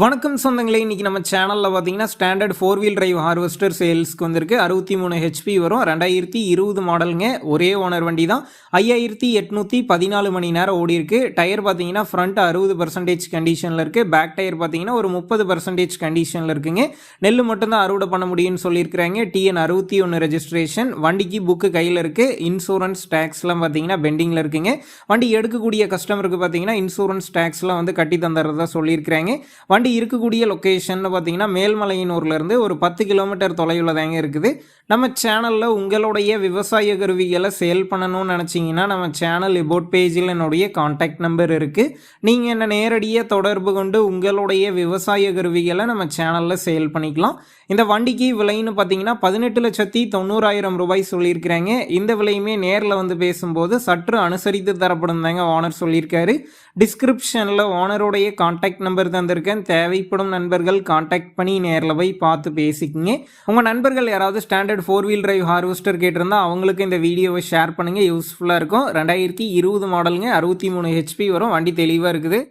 வணக்கம் சொந்தங்களே இன்றைக்கி நம்ம சேனலில் பார்த்தீங்கன்னா standard four wheel drive harvester சேல்ஸ்க்கு வந்திருக்கு. அறுபத்தி மூணு ஹெச்பி வரும். ரெண்டாயிரத்தி இருபது மாடலுங்க ஒரே ஓனர் வண்டி தான். ஐயாயிரத்தி எட்நூற்றி பதினாலு மணி நேரம் ஓடி இருக்கு. டயர் பார்த்தீங்கன்னா ஃப்ரண்ட் அறுபது பர்சன்டேஜ் கண்டிஷனில் இருக்குது பேக் டயர் பார்த்தீங்கன்னா ஒரு முப்பது பர்சன்டேஜ் கண்டிஷனில் இருக்குங்க. நெல் மட்டும்தான் அறுவடை பண்ண முடியும்னு சொல்லியிருக்கிறாங்க. டிஎன் அறுபத்தி ஒன்று ரெஜிஸ்ட்ரேஷன் வண்டிக்கு புக்கு கையில் இருக்குது இன்சூரன்ஸ் டேக்ஸ்லாம் பார்த்தீங்கன்னா பெண்டிங்கில் இருக்குங்க. வண்டி எடுக்கக்கூடிய கஸ்டமருக்கு பார்த்தீங்கன்னா இன்சூரன்ஸ் டேக்ஸ்லாம் வந்து கட்டி தந்துடுறதா சொல்லியிருக்கிறாங்க. வண்டி இருக்கக்கூடிய லொக்கேஷன் பார்த்தீங்கன்னா மேல்மலையனூர்லேருந்து ஒரு பத்து கிலோமீட்டர் தொலைவில் தாங்க இருக்குது. நம்ம சேனலில் உங்களுடைய விவசாய கருவிகளை சேல் பண்ணணும்னு நினச்சிங்கன்னா நம்ம சேனல் இபோட் பேஜில் என்னுடைய காண்டாக்ட் நம்பர் இருக்குது நீங்கள் என்ன நேரடியாக தொடர்பு கொண்டு உங்களுடைய விவசாய கருவிகளை நம்ம சேனலில் சேல் பண்ணிக்கலாம். இந்த வண்டிக்கு விலைன்னு பார்த்தீங்கன்னா பதினெட்டு லட்சத்தி தொண்ணூறாயிரம் ரூபாய் சொல்லியிருக்கிறாங்க. இந்த விலையுமே நேரில் வந்து பேசும்போது சற்று அனுசரித்து தரப்படும் தாங்க ஓனர் சொல்லியிருக்காரு. டிஸ்கிரிப்ஷனில் ஓனருடைய காண்டாக்ட் நம்பர் தந்திருக்கேன். தேவைப்படும் நண்பர்கள் காண்டாக்ட் பண்ணி நேரில் போய் பார்த்து பேசிக்கிங்க. உங்கள் நண்பர்கள் யாராவது standard four wheel drive harvester கேட்டிருந்தால் அவங்களுக்கு இந்த வீடியோவை ஷேர் பண்ணுங்கள் யூஸ்ஃபுல்லாக இருக்கும். ரெண்டாயிரத்தி இருபது மாடலுங்க அறுபத்தி மூணு ஹெச்பி வரும். வண்டி தெளிவாக இருக்குது.